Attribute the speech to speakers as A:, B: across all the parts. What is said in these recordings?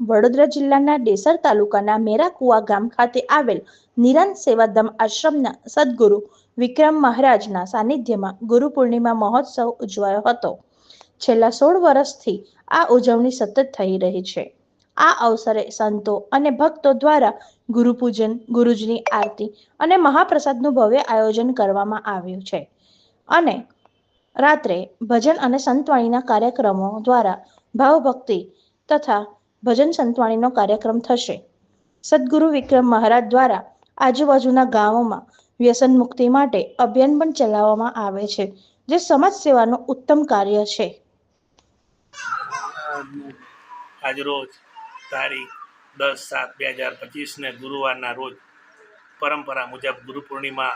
A: વડોદરા જિલ્લાના ડેસર તાલુકાના મેરાકુવા ગામ ખાતે આવેલ નિરાંત સેવાધામ આશ્રમના સદગુરુ વિક્રમ મહારાજના સાનિધ્યમાં ગુરુ પૂર્ણિમા મહોત્સવ ઉજવાયો હતો. છેલ્લા સોળ વર્ષથી આ ઉજવણી સતત થઈ રહી છે. આ અવસરે સંતો અને ભક્તો દ્વારા ગુરુપૂજન, ગુરુજીની આરતી અને મહાપ્રસાદનું ભવ્ય આયોજન કરવામાં આવ્યું છે. અને રાત્રે ભજન અને સંતવાણીના કાર્યક્રમો દ્વારા ભાવભક્તિ તથા ભજન સંતવાણીનો કાર્યક્રમ થશે. સદગુરુ વિક્રમ મહારાજ દ્વારા આજુબાજુના ગામોમાં વ્યસન મુક્તિ માટે અભિયાન પણ ચલાવવામાં આવે છે, જે સમાજ સેવાનું ઉત્તમ કાર્ય છે.
B: આજરોજ તારીખ દસ સાત બે હજાર પચીસને ગુરુવારના રોજ પરંપરા મુજબ ગુરુ પૂર્ણિમા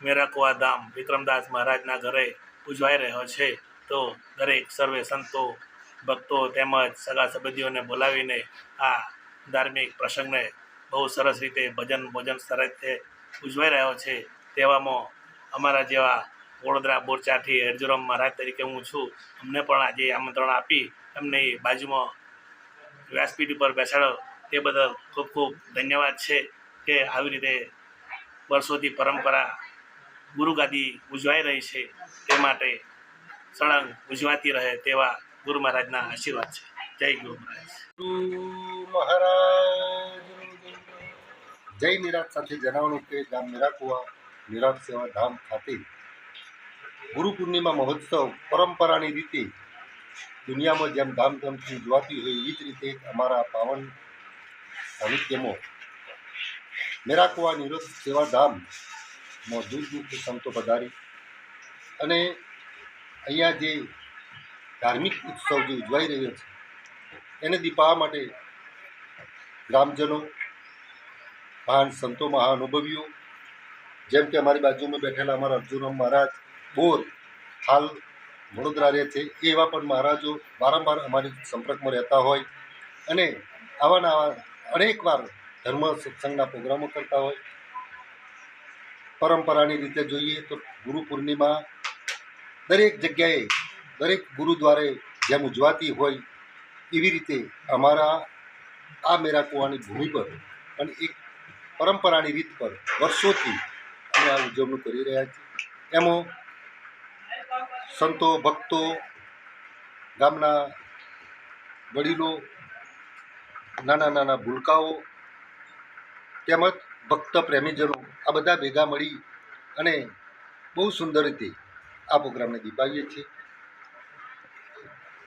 B: મેરાકુવા ધામ વિક્રમદાસ મહારાજના ઘરે ઉજવાઈ રહ્યો છે. તો દરેક સર્વે સંતો ભક્તો તેમજ સગા સંબંધીઓને બોલાવીને આ ધાર્મિક પ્રસંગને બહુ સરસ રીતે ભજન ભોજન સરસ ઉજવાઈ રહ્યો છે. તેવામાં અમારા જેવા વડોદરા, બોરચાથી હેરજોરામ મહારાજ તરીકે હું છું. અમને પણ આજે આમંત્રણ આપી એમને બાજુમાં વ્યાસપીઠ ઉપર બેસાડો. તે બદલ ખૂબ ખૂબ ધન્યવાદ છે કે આવી રીતે વર્ષોથી પરંપરા ગુરુગાદી ઉજવાઈ રહી છે. તે માટે સળંગ ઉજવાતી રહે તેવા ગુરુ મહારાજના આશીર્વાદ છે. જય ગુરુ મહારાજ.
C: ગુરુ મહારાજ. જય નિરાજ સાથે જણાવવાનું કે ગામ નિરાકુવા નિરાજ સેવા ધામ ખાતે ગુરુ પૂર્ણિમા મહોત્સવ પરંપરાની રીતે દુનિયામાં જેમ ધામધૂમથી ઉજવાતી હોય એ જ રીતે અમારા પાવન સાહિત્યમાં મેરાકુવા નિરોધ સેવા ધામમાં દૂર દૂરથી સંતો પધારી અને અહીંયા જે ધાર્મિક ઉત્સવ જે ઉજવાઈ રહ્યો છે, એને દીપાવવા માટે ગ્રામજનો, મહાન સંતો, મહાનુભવીઓ, જેમ કે અમારી બાજુમાં બેઠેલા અમારા અર્જુનરામ મહારાજ, બોર, હાલ વડોદરા રહે છે, એવા પણ મહારાજો વારંવાર અમારી સંપર્કમાં રહેતા હોય અને આવા ને આવા અનેક વાર ધર્મ સત્સંગના પ્રોગ્રામો કરતા હોય. પરંપરાની રીતે જોઈએ તો ગુરુ પૂર્ણિમા દરેક જગ્યાએ દરેક ગુરુદ્વારે જેમ ઉજવાતી હોય એવી રીતે અમારા આ મેરા કુવાની ભૂમિ પર અને એક પરંપરાની રીત પર વર્ષોથી અમે આ ઉજવણી કરી રહ્યા છીએ. એમાં સંતો, ભક્તો, ગામના વડીલો, નાના નાના ભૂલકાઓ, તેમજ ભક્ત પ્રેમીજનો આ બધા ભેગા મળી અને બહુ સુંદર રીતે આ પ્રોગ્રામને દીપાવીએ છીએ.